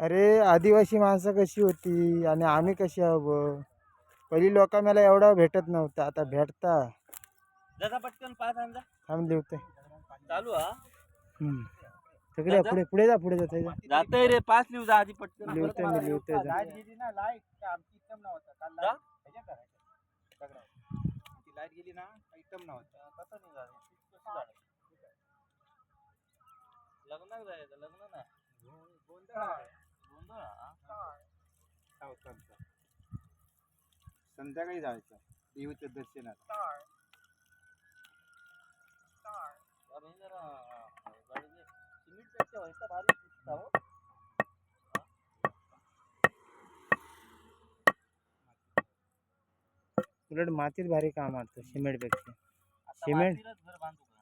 अरे आदिवासी माणसं कशी होती आणि आम्ही कशी आहो ब? पहिली लोक मला एवढा भेटत नव्हता आता भेटता. जरा पटकन पाच होते चालू हा. तिकडे पुढे पुढे जा पुढे जाते रे पाच लिहू जा आधी पटकन. लिहते मी लिहते लाइट गेली ना एकदम नव्हतं. लग्नाक जाय लग्न गोंधळ संध्याकाळी जायचं देवीच्या उलट मातीत भारी काम आता सिमेंट पेक्षा सिमेंट घर बांधू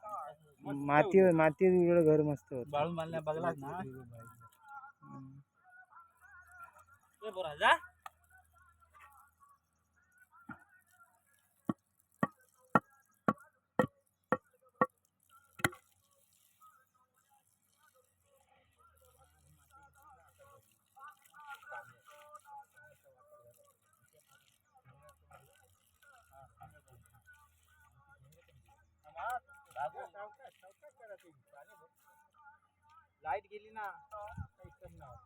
माती माती घर मस्त होत. बाळून बांधल्या बघलाच ना लाइट गेली ना काही करणार